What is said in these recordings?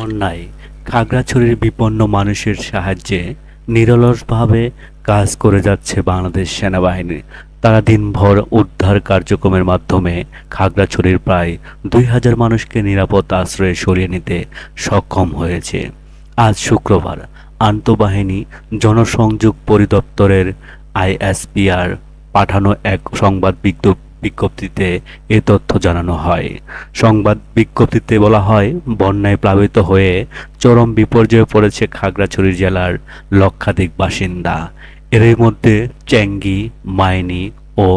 বন্যায় খাগড়াছড়ির বিপন্ন মানুষের সাহায্যে নিরলসভাবে কাজ করে যাচ্ছে বাংলাদেশ সেনাবাহিনী। তারা দিনভর উদ্ধার কার্যক্রমের মাধ্যমে খাগড়াছড়ির প্রায় দুই হাজার মানুষকে নিরাপদ আশ্রয়ে সরিয়ে নিতে সক্ষম হয়েছে। আজ শুক্রবার আন্তঃবাহিনী জনসংযোগ পরিদপ্তরের আইএসপিআর পাঠানো এক সংবাদ বিজ্ঞপ- বিজ্ঞপ্তিতে এ তথ্য জানানো হয়। সংবাদ বিজ্ঞপ্তিতে বলা হয়, বন্যায় প্লাবিত হয়ে চরম বিপর্যয়ে পড়েছে খাগড়াছড়ি জেলার লক্ষাধিক বাসিন্দা। এরই মধ্যে চ্যাঙ্গি, মাইনি ও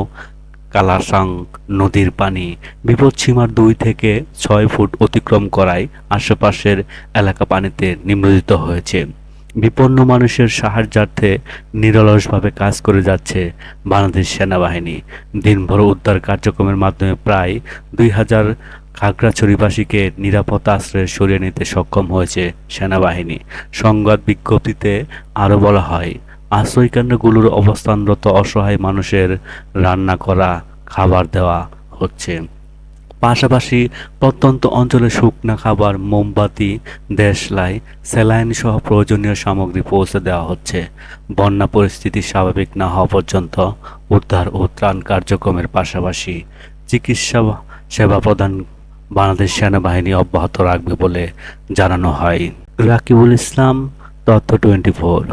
কালাসাং নদীর পানি বিপদসীমার দুই থেকে ছয় ফুট অতিক্রম করায় আশেপাশের এলাকা পানিতে নিমজ্জিত হয়েছে। বিপন্ন মানুষের সাহায্যার্থে নিরলসভাবে কাজ করে যাচ্ছে বাংলাদেশ সেনাবাহিনী। দিনভর উদ্ধার কার্যক্রমের মাধ্যমে প্রায় দুই হাজার খাগড়াছড়িবাসীকে নিরাপদ আশ্রয়ে সরিয়ে নিতে সক্ষম হয়েছে সেনাবাহিনী। সংবাদ বিজ্ঞপ্তিতে আরও বলা হয়, আশ্রয়কেন্দ্রগুলোর অবস্থানরত অসহায় মানুষের রান্না করা, খাবার দেওয়া হচ্ছে। পাশাপাশি প্রত্যন্ত অঞ্চলে শুকনা খাবার, মোমবাতি, দেশলাই স্যালাইন সহ প্রয়োজনীয় সামগ্রী পৌঁছে দেওয়া হচ্ছে। বন্যা পরিস্থিতি স্বাভাবিক না হওয়া পর্যন্ত উদ্ধার ও ত্রাণ কার্যক্রমের পাশাপাশি চিকিৎসা সেবা প্রদান বাংলাদেশ সেনাবাহিনী অব্যাহত রাখবে বলে জানানো হয়। রাকিবুল ইসলাম, তথ্য টোয়েন্টি ফোর